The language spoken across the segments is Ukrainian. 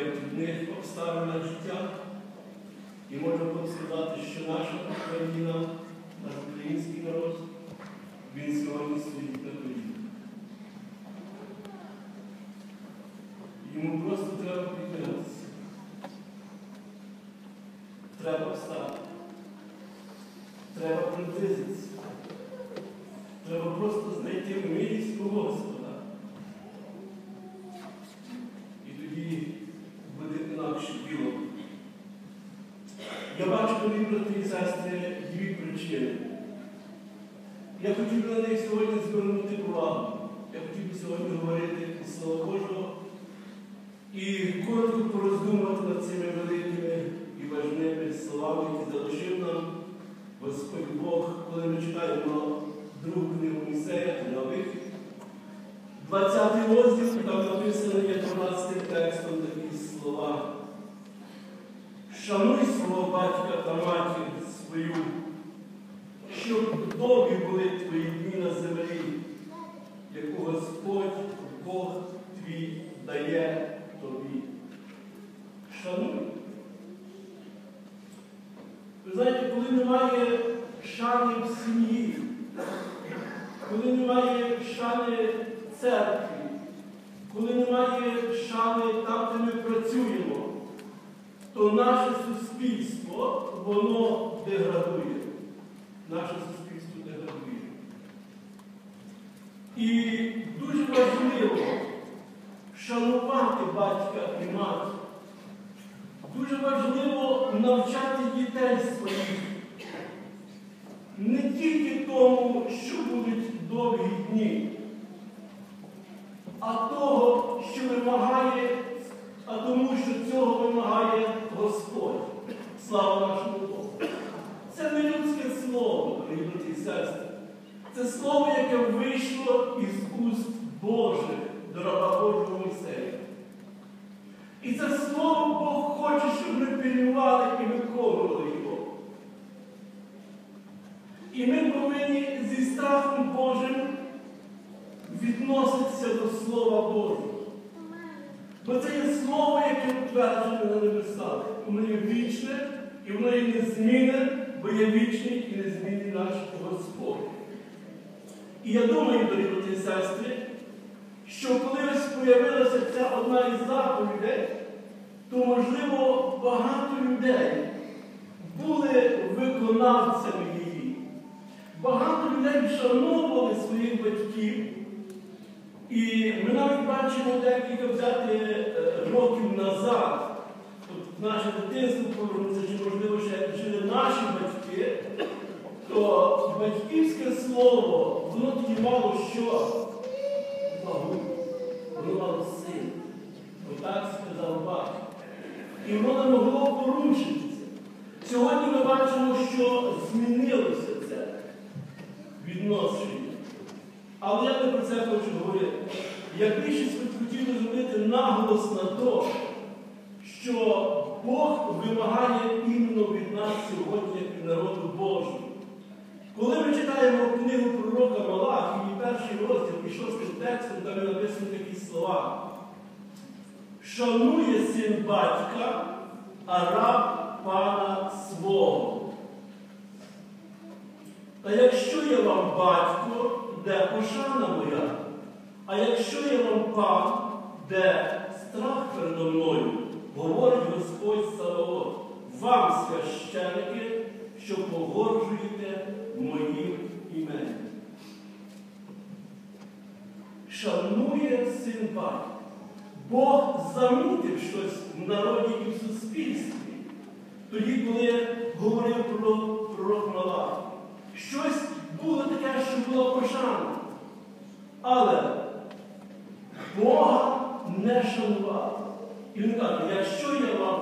в трудних обставинах життя. І можна було сказати, що наша Україна, наш український народ, він сьогодні стоїть на коліні. Йому просто треба піднятися. Треба встати. Треба приблизитися. Треба просто знайти милість у Господа. І тоді буде інакше діло. Я бачу, дорогі брати і сестри, дві причини. Я хотів би на них сьогодні звернути увагу. Я хотів би сьогодні говорити у Слова Божого і коротко пороздумувати над цими великими і важливими словами, які залишив нам Господь Бог, коли ми читаємо другу книгу Місея, нових. 20 розділ, там написано є 12 текстом такі слова. Шануй свого батька та матір свою, щоб довгі були твої дні на землі, яку Господь Бог твій дає тобі. Шануй. Ви знаєте, коли немає шани в сім'ї, коли немає шани в церкві, коли немає шани там, де ми працюємо, то наше суспільство, воно деградує. Наше суспільство деградує. І дуже важливо шанувати батька і матір. Дуже важливо навчати дітей своїх. Не тільки тому, що будуть довгі дні, а того, що вимагає, а тому, що цього вимагає Господь. Слава нашому Богу. Це не людське слово, дорогі брати і сестри. Це слово, яке вийшло із уст Божих, дорога Божого Мойсея. І це слово Бог хоче, щоб ми пильнували і виконували його. І ми повинні зі страхом Божим відноситися до Слова Божого. Бо це є слово, яке утверджене на небесах. Воно є вічне і воно є незмінне, бо є вічний і незмінний наш Господь. І я думаю, дорогі сестри, що коли ось появилася ця одна із заповідей, то, можливо, багато людей були виконавцями її. Багато людей вшановували своїх батьків. І ми навіть бачимо декілька взяти е, років назад, наше дитинство повернуться, чи, можливо, ще жили наші батьки, то батьківське слово, воно тоді мало що воно мало сил. Отак сказав батько. І воно не могло порушитися. Сьогодні ми бачимо, що змінилося це відношення. Але я не про це хочу говорити. Я більше хотів зробити наголос на те, що Бог вимагає іменно від нас сьогодні, як народу Божого. Коли ми читаємо книгу пророка Малахії, перший розділ і шостим текстом, там написано такі слова. Шанує син батька, а раб пана свого. Та якщо я вам батько, де пошана моя, а якщо я вам пан, де страх передо мною, говорить Господь Саваот, вам, священики, що погоржуєте моїм іменем. Шанує син батька. Бог замітив щось в народі і в суспільстві. Тоді, коли говорив про пророк Малахій. Щось було таке, що було пошана. Але Бога не шанували. І він каже, якщо я вам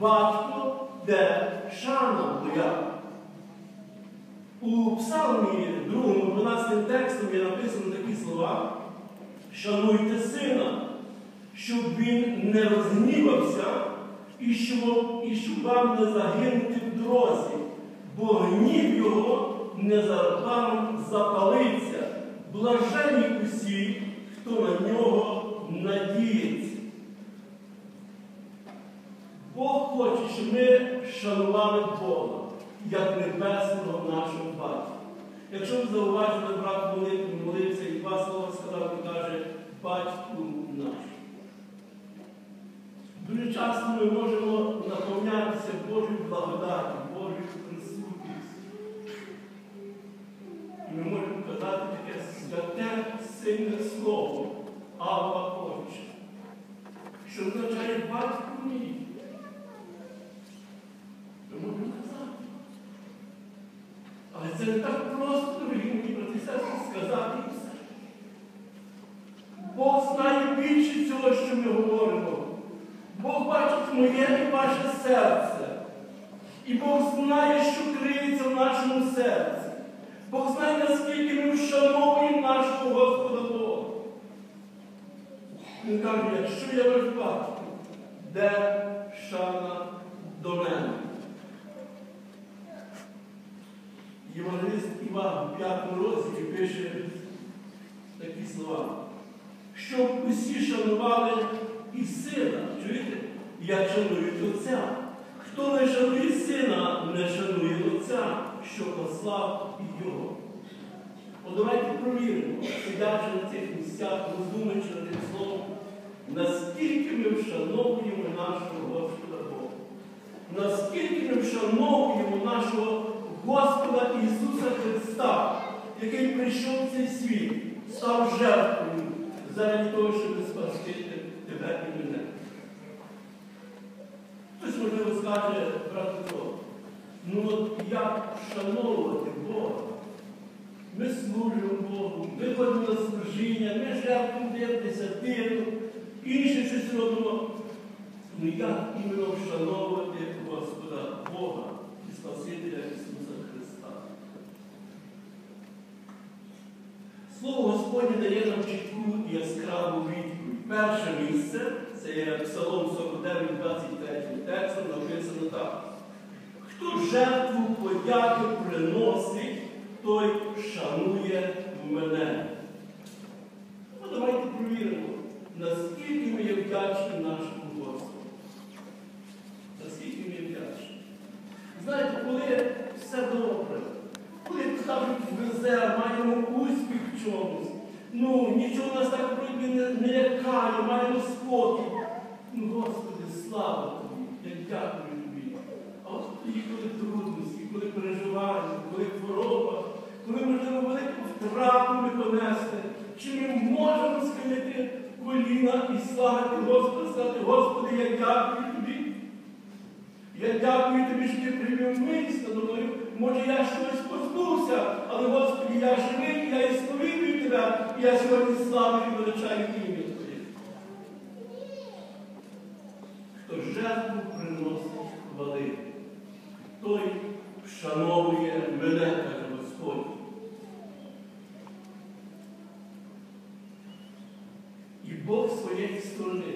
батько, де шана моя. У Псалмі 2, 12 текстом є написано такі слова. Шануйте сина, щоб він не розгнівався і щоб, і щоб вам не загинути в дорозі, бо гнів його не незабаром запалиться. Блажені усі, хто на нього надіється. Бог хоче, щоб ми шанували Бога, як небесного нашого батька. Якщо ви зауважили, брат молитву, молився і два слова сказав, і каже, батьку наш. Дуже часто ми можемо наповнятися Божою благодаті, Божою присутністю. І ми можемо казати таке святе, сильне слово, Авва Отче, що означає батько мій. Ми можемо казати. Але це не так просто, дорогі мої брати і сказати. Бог знає більше цього, що ми говоримо. Бог бачить моє і ваше серце. І Бог знає, що криється в нашому серці. Бог знає, наскільки ми вшановуємо нашого Господа Бога. Він каже, якщо я ваш батько, де шана до мене? Євангеліст Іван в п'ятому розділі пише такі слова, щоб усі шанували і сина, чуєте, як шанують Отця. Хто не шанує сина, не шанує Отця, що послав і його. От давайте провіримо, сидячи на цих місцях, роздумуючи над тим словом, наскільки ми вшановуємо нашого Господа Бога. Наскільки ми вшановуємо нашого Господа Ісуса Христа, який прийшов в цей світ, став жертвою заради того, щоб спасти тебе і мене. Хтось, можливо, скаже, брат Петро, ну от як вшановувати Бога? Ми служимо Богу, ми ходимо на служіння, ми жертвуємо десятину, інше щось робимо. Ну як іменно вшановувати Господа Бога і Спасителя Ісуса Христа? Господнє дає нам чітку і яскраву відповідь. Перше місце це є Псалом 49, 23 текстом, написано так. Хто жертву подяки приносить, той шанує мене. Ну, давайте провіримо, наскільки ми є вдячні нашому Господу. Наскільки ми є вдячні. Знаєте, коли все добре, коли кажуть, везе, маємо успіх в чомусь, ну, нічого нас так вроді не, не лякає, маємо спокій. Ну, Господи, слава Тобі, я дякую Тобі. А от тоді, коли трудності, коли переживання, коли хвороба, коли можливо велику втрату ми понести, чи ми можемо схилити коліна і славити Господа, сказати, Господи, я дякую Тобі. Я дякую тобі, що ти привів милість надо. Може, я щось позбувся, але Господи, я живий, я і тебе, я сьогодні славлю і величаю ім'я Твоє. Хто жертву приносить хвали, той вшановує мене, каже Господь. І Бог своєї сторони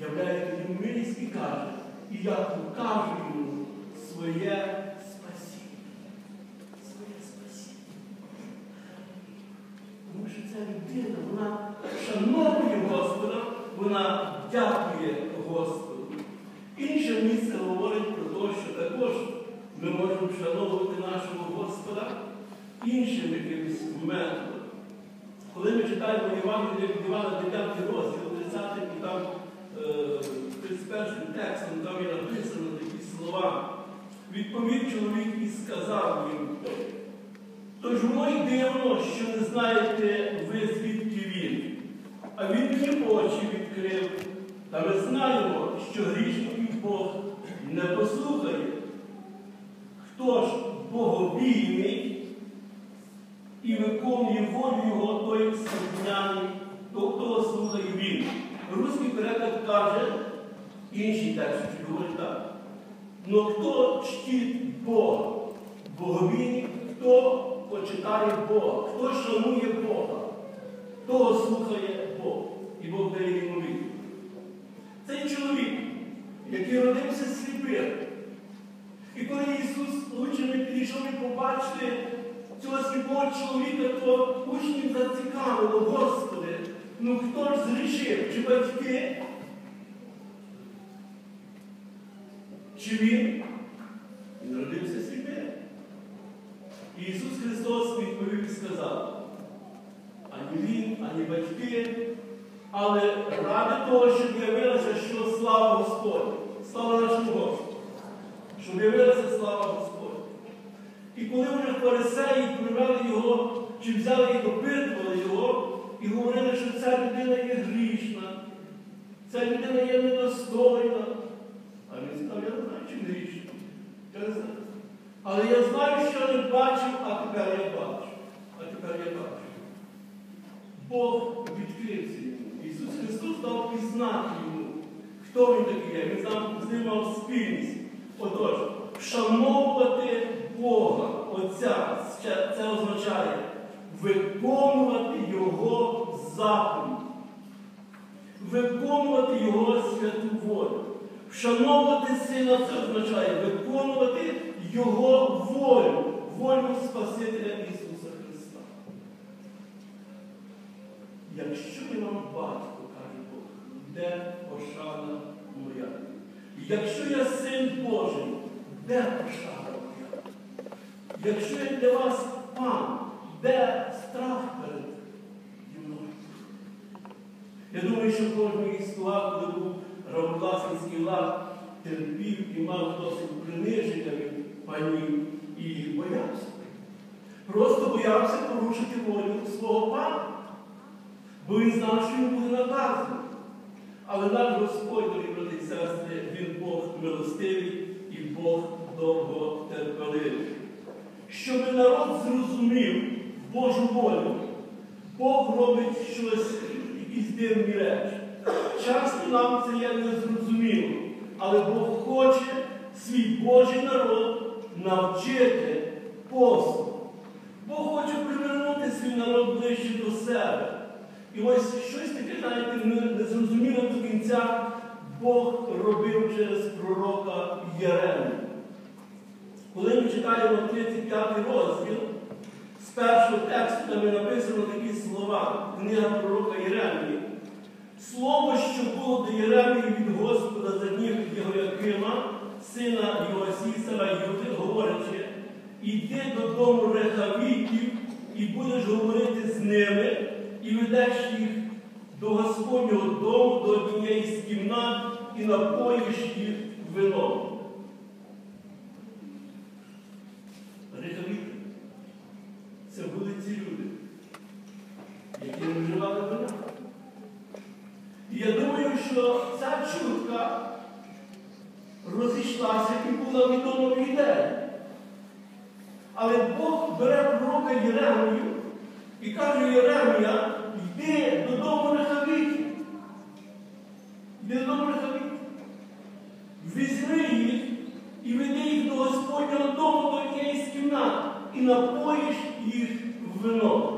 являє милість і каже, і я покажу йому своє спасіння. Своє спасіння. Тому що ця людина, вона шановує Господа, вона дякує Господу. Інше місце говорить про те, що також ми можемо вшановувати нашого Господа іншим якимось методом. Коли ми читаємо Євангелія від Івана 9 розділ, 30 і там 31 текстом, там є написано такі слова. Відповів чоловік і сказав їм, тож воно й дивно, що не знаєте ви, звідки він. А він мені очі відкрив. Та ми знаємо, що грішників Бог не послухає. Хто ж боговійний і виконує волю його, той слухняний, то хто слухає він. Руський переклад каже, інший текст говорить так. Но хто чтить Бога, боговійний, хто почитає Бога, хто шанує Бога, того слухає Бог. І Бог дає йому відповідь. Цей чоловік який родився сліпим. І коли Ісус учнями підійшов і побачити цього сліпого чоловіка, то учнів зацікавило, Господи, ну хто ж зрішив? Чи батьки? Чи він? Він народився сліпим. І Ісус Христос відповів і сказав, ані він, ані батьки, але ради того, щоб явилося, що слава Господь, слава нашому Господу, щоб явилася слава Господь. І коли вже фарисеї привели його, чи взяли і допитували його, і говорили, що ця людина є грішна, ця людина є недостойна. А він я не знаю, чи грішна. Я не знаю. Але я знаю, що не бачив, а тепер я бачу. А тепер я бачу. Бог відкрився йому. Ісус Христос дав пізнати йому, хто він такий є. Він знав, з ним мав спільність. Отож, вшановувати Бога, Отця, це означає виконувати Його заповідь, виконувати Його святу волю. Вшановувати Сина це означає виконувати Його волю, волю Спасителя Ісуса Христа. Якщо я вам батько, каже Бог, де пошана моя? Якщо я син Божий, де пошана моя? Якщо я для вас пан, де страх перед мною? Я думаю, що кожен із коли Раводласинський лад, терпів і мав досить приниження від панів і боявся. Просто боявся порушити волю свого пана, бо він знав, що він буде наказаний. Але наш Господь, дорогі брати сестри, Він Бог милостивий і Бог довготерпеливий. Щоб народ зрозумів Божу волю, Бог робить щось, якісь дивні речі. Часто нам це є незрозуміло, але Бог хоче свій Божий народ навчити посту. Бог хоче привернути свій народ ближче до себе. І ось щось таке, знаєте, незрозуміло до кінця Бог робив через пророка Єремію. Коли ми читаємо 35 розділ, з першого тексту там написано такі слова, книга пророка Єремії. Слово, що було до Єремії від Господа за днів Єгоякима, сина Йоасісара Юди, говорячи, іди додому рехавітів і будеш говорити з ними, і ведеш їх до Господнього дому, до однієї з кімнат, і напоїш їх вином. Рехавіти це були ці люди, які не вживали вина. Я думаю, що ця чутка розійшлася і була відома в ідеї. Але Бог бере пророка Єремію і каже Єремія, йди додому Рехавітів. Йди додому Рехавітів. Візьми їх і веди їх до Господнього дому до однієї з кімнат і напоїш їх вином.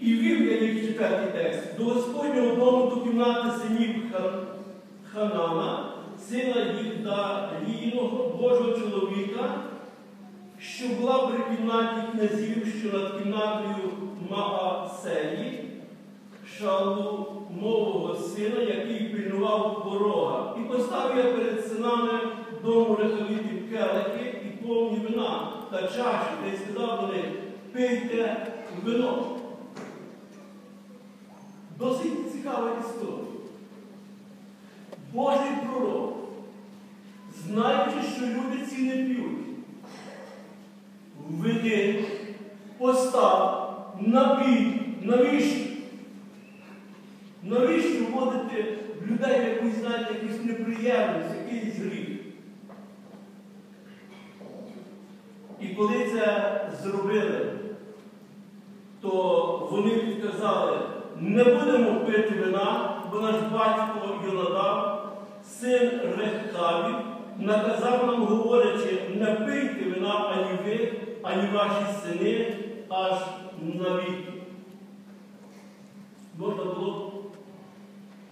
І вів я їх четвертий текст. До Господнього дому до кімнати синів Ханана, сина Їдалійного, Божого чоловіка, що була при кімнаті князів, що над кімнатою Маасеї, Шалумового сина, який пильнував порога. І поставив я перед синами дому рехавітів келихи і повні вина та чаші, де й сказав до них, пийте вино. Досить цікава історія. Божий пророк, знаючи, що люди ці не п'ють, введи, постав, напій, навіщо? Навіщо вводити людей в якусь, знаєте, якусь неприємність, якийсь гріх? І коли це зробили, то вони відказали, не будемо пити вина, бо наш батько Йонадав, син Рехтавів, наказав нам, говорячи, не пийте вина ані ви, ані ваші сини аж навіть. Можна було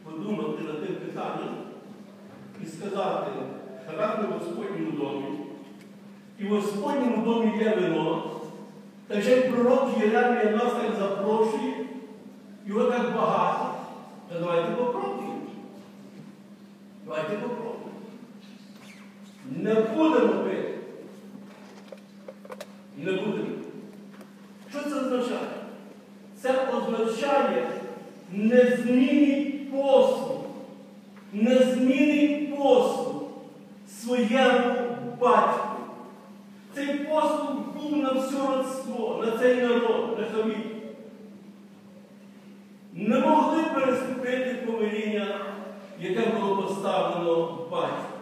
подумати на тим питанням і сказати, характер в Господньому домі. І в Господньому домі є вино. Та ще й пророк Єремія нас так запрошує, його так багато. Та давайте попробуємо. Давайте попробуємо. Не будемо пити. Не будемо. Що це означає? Це означає незмінний послуг. Незмінний послуг своєму батьку. Цей послуг був на все родство, на цей народ, на хаві. Не могли переступити повеління, яке було поставлено батьку.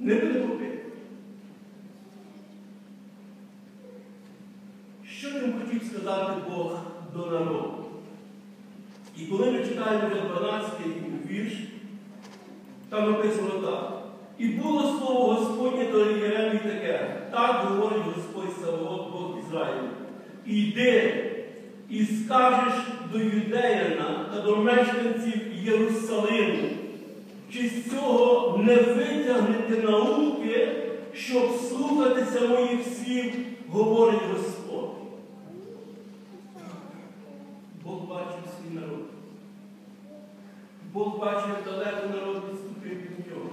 Не буде попити. Що тим хотів сказати Бог до народу? І коли ми читаємо вже 12-й вірш, там написано так. І було слово Господнє до Єремії таке. Так говорить Господь Саваот, Бог Ізраїлю. Іди і скажеш до юдеяна та до мешканців Єрусалиму, чи з цього не витягнете науки, щоб слухатися моїх слів, говорить Господь. Бог бачив свій народ. Бог бачив, далеко народ відступив від нього.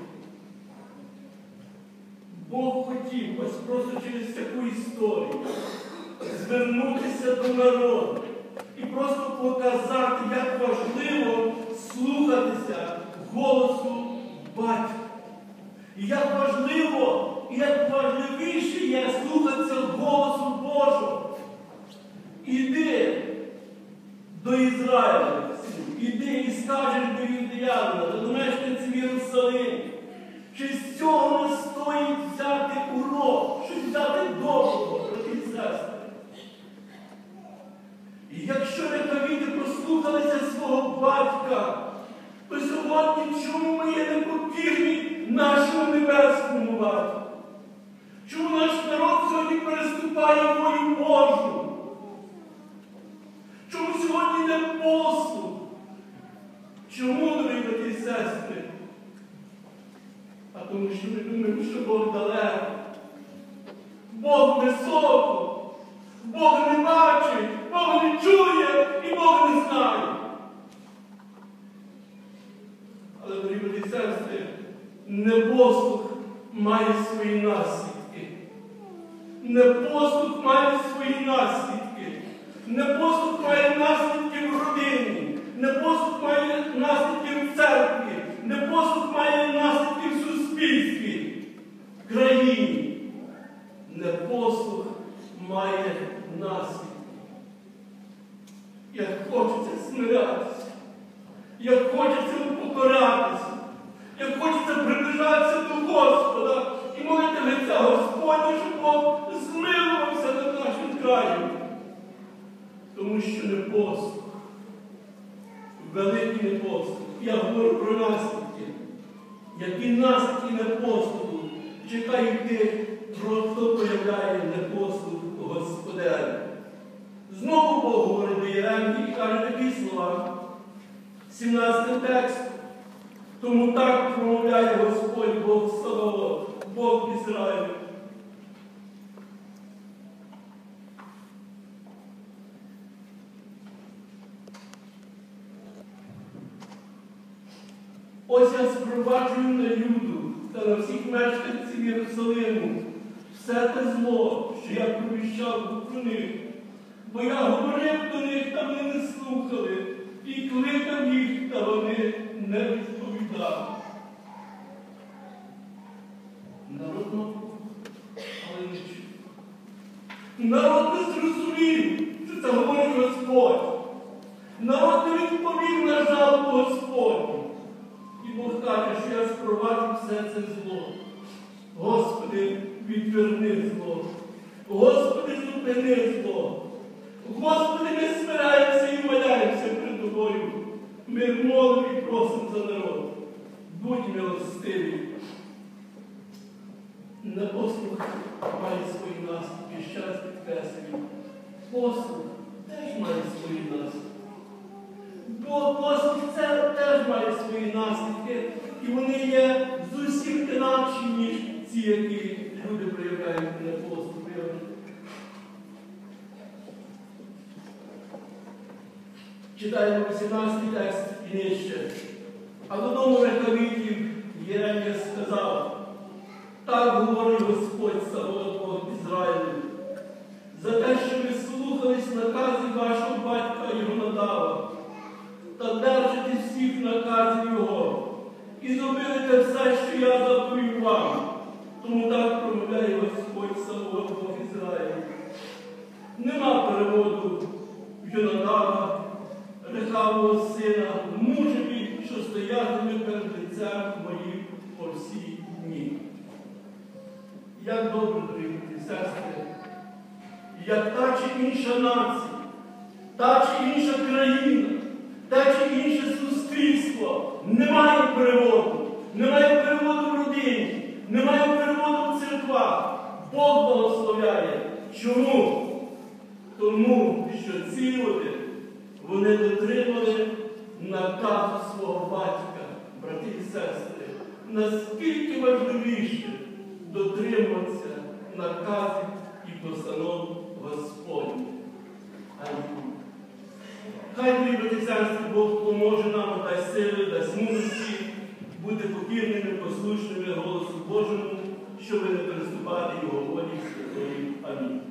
Бог хотів ось просто через таку історію звернутися до народу і просто показати, як важливо слухатися голосу батька. І як важливо, і як важливіше є слухатися голосу Божого. Іди до Ізраїля, іди і скажеш до Юдеянина, до мешканців А тому що ми думаємо, що Бог далеко. Бог високо, Бог не бачить, Бог не чує і Бог не знає. Але, дорогі сестри, непослух має свої наслідки. Непослух має свої наслідки. Непослух має наслідки в родині. Непослух має наслідки країні. Непослух має наслідки. Як хочеться смирятися, як хочеться упокоратися, як хочеться приближатися до Господа і молити лиця Господня, щоб Бог змилувався над нашим краєм. Тому що не послух, великий не послух. Я говорю про наслідки. Які наслідки непослуху чекають тих, про хто проявляє непослух Господаря. Знову Бог говорить до Єремії і каже такі слова. 17 текст. Тому так промовляє Господь Бог Саваот, Бог Ізраїлю. Ось я спроваджую на Юду та на всіх мешканців Єрусалиму все те зло, що я провіщав про них. Бо я говорив до них, та вони не слухали, і кликав їх, та вони не відповідали. Народ мав, але не чув. Народ не зрозумів, все це зло. Господи, відверни зло. Господи, зупини зло. Господи, ми смираємося і моляємося перед тобою. Ми молимо і просимо за народ. Будь милостиві. Непослух має свої наслідки, ще раз підкреслюю. Послух теж має свої наслідки. Бо послух це теж має свої наслідки. І вони є зовсім інакші, ніж ці, які люди проявляють для поступи. Читаємо 18 текст і нижче. А додому рекавітів Єремія сказав, так говорить Господь Савод Бог Ізраїлю, за те, що ви слухались наказів вашого батька Йонадава, та держите всіх наказів Його, і зробили те все, що я заповів вам. Тому так промовляє Господь Савод Бог Ізраїлю. Нема переводу Йонадава, Рехавого сина, мужеві, що стоятиме перед лицем моїм по всі дні. Як добре, дорогі сестри, як та чи інша нація, та чи інша країна, те чи інше суспільство не має переводу, немає переводу в родині, немає переводу в церквах. Бог благословляє. Чому? Тому що ці люди, вони дотримали наказу свого батька, брати і сестри. Наскільки важливіше дотримуватися наказів і постанов Господні. Амінь. Хай твій Батьківський Бог поможе нам, дасть сили, дай мудрості, бути покірними, послушними голосу Божому, щоб не переступати його волі святої. Амінь.